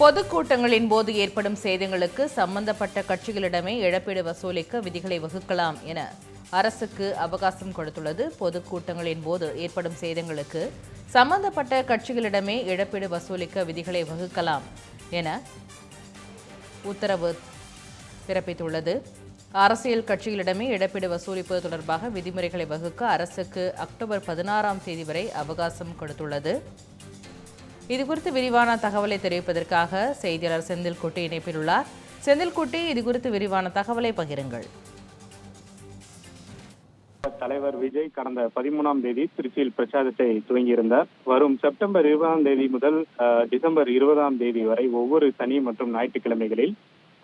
பொதுக்கூட்டங்களின் போது ஏற்படும் சேதங்களுக்கு சம்பந்தப்பட்ட கட்சிகளிடமே இழப்பீடு வசூலிக்க விதிகளை வகுக்கலாம் என அரசுக்கு அவகாசம் கொடுத்துள்ளது. பொதுக்கூட்டங்களின் போது ஏற்படும் சேதங்களுக்கு சம்பந்தப்பட்ட கட்சிகளிடமே இழப்பீடு வசூலிக்க விதிகளை வகுக்கலாம் என உத்தரவு பிறப்பித்துள்ளது. அரசியல் கட்சிகளிடமே இழப்பீடு வசூலிப்பது தொடர்பாக விதிமுறைகளை வகுக்க அரசுக்கு அக்டோபர் பதினாறாம் தேதி வரை அவகாசம் கொடுத்துள்ளது. இது குறித்து விரிவான தகவலை தெரிவிப்பதற்காக செய்தியாளர் செந்தில்குட்டி இணைப்பில் உள்ளார். செந்தில்குட்டி இது குறித்து விரிவான தகவலை பகிருங்கள். தலைவர் விஜய் கடந்த பதிமூணாம் தேதி திருச்சியில் பிரச்சாரத்தை துவங்கியிருந்தார். வரும் செப்டம்பர் இருபதாம் தேதி முதல் அஹ், டிசம்பர் இருபதாம் தேதி வரை ஒவ்வொரு சனி மற்றும் ஞாயிற்றுக்கிழமைகளில்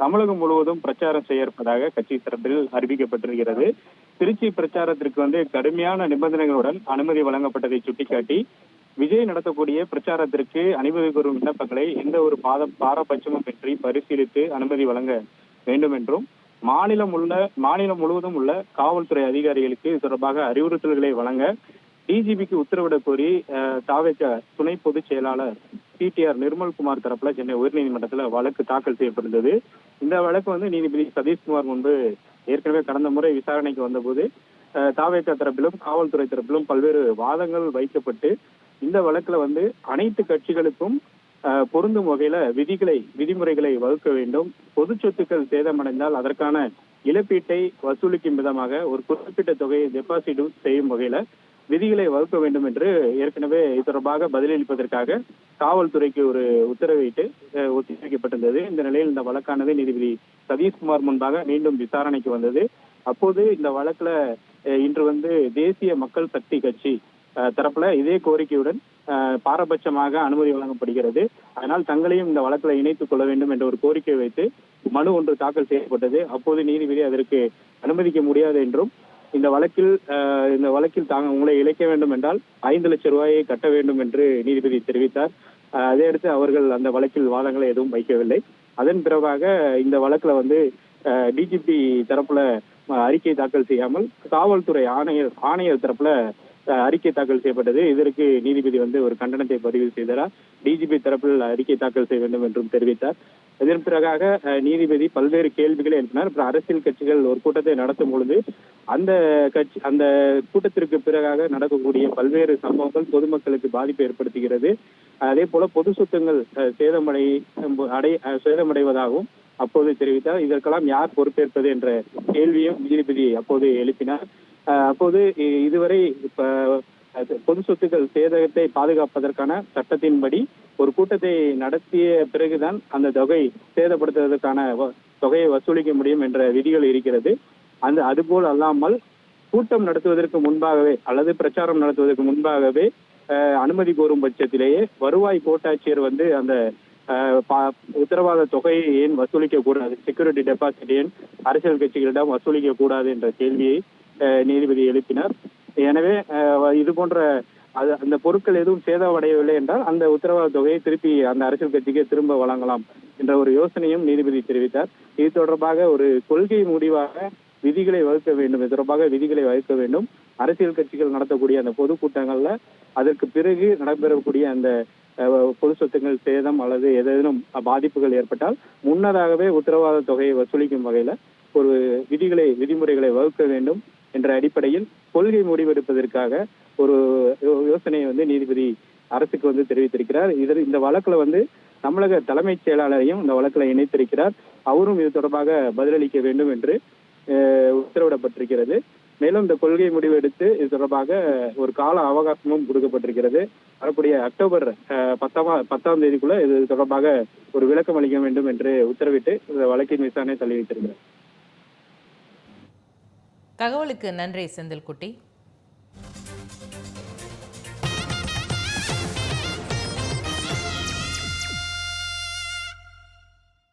தமிழகம் முழுவதும் பிரச்சாரம் செய்ய இருப்பதாக கட்சி சார்பில் அறிவிக்கப்பட்டிருக்கிறது. திருச்சி பிரச்சாரத்திற்கு வந்து கடுமையான நிபந்தனைகளுடன் அனுமதி வழங்கப்பட்டதை சுட்டிக்காட்டி விஜய் நடத்தக்கூடிய பிரச்சாரத்திற்கு அனுமதி கோரும் விண்ணப்பங்களை எந்த ஒரு பாத பாரபட்சமும் பற்றி பரிசீலித்து அனுமதி வழங்க வேண்டும் என்றும் மாநிலம் உள்ள மாநிலம் முழுவதும் உள்ள காவல்துறை அதிகாரிகளுக்கு இது தொடர்பாக அறிவுறுத்தல்களை வழங்க டிஜிபிக்கு உத்தரவிடக் கோரி அஹ், தாவேக துணை பொதுச் செயலாளர் பிடிஆர் நிர்மல்குமார் தரப்புல சென்னை உயர்நீதிமன்றத்தில் வழக்கு தாக்கல் செய்யப்பட்டிருந்தது. இந்த வழக்கு வந்து நீதிபதி சதீஷ்குமார் முன்பு ஏற்கனவே கடந்த முறை விசாரணைக்கு வந்தபோது அஹ், தாவேக தரப்பிலும் காவல்துறை தரப்பிலும் பல்வேறு வாதங்கள் வைக்கப்பட்டு இந்த வழக்குல வந்து அனைத்து கட்சிகளுக்கும் பொருந்தும் வகையில விதிகளை விதிமுறைகளை வகுக்க வேண்டும். பொது சொத்துக்கள் சேதமடைந்தால் அதற்கான இழப்பீட்டை வசூலிக்கும் விதமாக ஒரு குறிப்பிட்ட தொகையை டெபாசிட் செய்யும் வகையில விதிகளை வகுக்க வேண்டும் என்று ஏற்கனவே இது தொடர்பாக பதிலளிப்பதற்காக காவல்துறைக்கு ஒரு உத்தரவிட்டு ஒத்திவைக்கப்பட்டிருந்தது. இந்த நிலையில் இந்த வழக்கானது நீதிபதி சதீஷ்குமார் முன்பாக மீண்டும் விசாரணைக்கு வந்தது. அப்போது இந்த வழக்குல இன்று வந்து தேசிய மக்கள் சக்தி கட்சி தரப்புல இதே கோரிக்கையுடன் பாரபட்சமாக அனுமதி வழங்கப்படுகிறது. அதனால் தங்களையும் இந்த வழக்கில் இணைத்துக் கொள்ள வேண்டும் என்ற ஒரு கோரிக்கை வைத்து மனு ஒன்று தாக்கல் செய்யப்பட்டது. அப்போது நீதிபதி அதற்கு அனுமதிக்க முடியாது என்றும் இந்த வழக்கில் அஹ், இந்த வழக்கில் தாங்க உங்களை இழைக்க வேண்டும் என்றால் ஐந்து லட்சம் ரூபாயை கட்ட வேண்டும் என்று நீதிபதி தெரிவித்தார். அதையடுத்து அவர்கள் அந்த வழக்கில் வாதங்களை எதுவும் வைக்கவில்லை. அதன் பிறகாக இந்த வழக்குல வந்து டிஜிபி தரப்புல அறிக்கை தாக்கல் செய்யாமல் காவல்துறை ஆணையர் ஆணையர் தரப்புல அஹ், அறிக்கை தாக்கல் செய்யப்பட்டது. இதற்கு நீதிபதி வந்து ஒரு கண்டனத்தை பதிவு செய்தார்? டிஜிபி தரப்பில் அறிக்கை தாக்கல் செய்ய வேண்டும் என்றும் தெரிவித்தார். இதன் பிறகாக அஹ், நீதிபதி பல்வேறு கேள்விகளை எழுப்பினார். அப்புறம் அரசியல் கட்சிகள் ஒரு கூட்டத்தை நடத்தும் பொழுது அந்த கட்சி அந்த கூட்டத்திற்கு பிறகாக நடக்கக்கூடிய பல்வேறு சம்பவங்கள் பொதுமக்களுக்கு பாதிப்பு ஏற்படுத்துகிறது. அதே போல பொது சொத்துங்கள் அஹ், சேதமடை அடை சேதமடைவதாகவும் அப்போது தெரிவித்தார். இதற்கெல்லாம் யார் பொறுப்பேற்பது என்ற கேள்வியும் நீதிபதி அப்போது எழுப்பினார். அப்போது இதுவரை இப்ப அது பொது சொத்துக்கள் சேதகத்தை பாதுகாப்பதற்கான சட்டத்தின்படி ஒரு கூட்டத்தை நடத்திய பிறகுதான் அந்த தொகை சேதப்படுத்துவதற்கான வ- தொகையை வசூலிக்க முடியும் என்ற விதிகள் இருக்கிறது. அந்த அதுபோல் அல்லாமல் கூட்டம் நடத்துவதற்கு முன்பாகவே அல்லது பிரச்சாரம் நடத்துவதற்கு முன்பாகவே அனுமதி கோரும் பட்சத்திலேயே வருவாய் கோட்டாட்சியர் வந்து அந்த உத்தரவாத தொகையை ஏன் வசூலிக்க கூடாது? செக்யூரிட்டி டெபாசிட் ஏன் அரசியல் கட்சிகளிடம் வசூலிக்க கூடாது என்ற கேள்வியை அஹ், நீதிபதி எழுப்பினார். எனவே அஹ், இது போன்ற அது அந்த பொருட்கள் எதுவும் சேதமடையவில்லை என்றால் அந்த உத்தரவாத தொகையை திருப்பி அந்த அரசியல் கட்சிக்கே திரும்ப வழங்கலாம் என்ற ஒரு யோசனையும் நீதிபதி தெரிவித்தார். இது தொடர்பாக ஒரு கொள்கை முடிவாக விதிகளை வகுக்க வேண்டும். இது தொடர்பாக விதிகளை வகுக்க வேண்டும். அரசியல் கட்சிகள் நடத்தக்கூடிய அந்த பொதுக்கூட்டங்கள்ல அதற்கு பிறகு நடைபெறக்கூடிய அந்த பொது சொத்துக்கள் சேதம் அல்லது ஏதேனும் பாதிப்புகள் ஏற்பட்டால் முன்னதாகவே உத்தரவாத தொகையை வசூலிக்கும் வகையில ஒரு விதிகளை விதிமுறைகளை வகுக்க வேண்டும் என்ற அடிப்படையில் கொள்கை முடிவெடுப்பதற்காக ஒரு யோ- யோசனையை வந்து நீதிபதி அரசுக்கு வந்து தெரிவித்திருக்கிறார். இதில் இந்த வழக்குல வந்து தமிழக தலைமைச் செயலாளரையும் இந்த வழக்குல இணைத்திருக்கிறார். அவரும் இது தொடர்பாக பதிலளிக்க வேண்டும் என்று உத்தரவிடப்பட்டிருக்கிறது. மேலும் இந்த கொள்கை முடிவெடுத்து இது தொடர்பாக ஒரு கால அவகாசமும் கொடுக்கப்பட்டிருக்கிறது. வரக்கூடிய அக்டோபர் அஹ், பத்தாம் பத்தாம் தேதிக்குள்ள இது தொடர்பாக ஒரு விளக்கம் அளிக்க வேண்டும் என்று உத்தரவிட்டு இந்த வழக்கின் விசாரணை தள்ளி வைத்திருக்கிறார். தகவலுக்கு நன்றி செந்தில்குட்டி.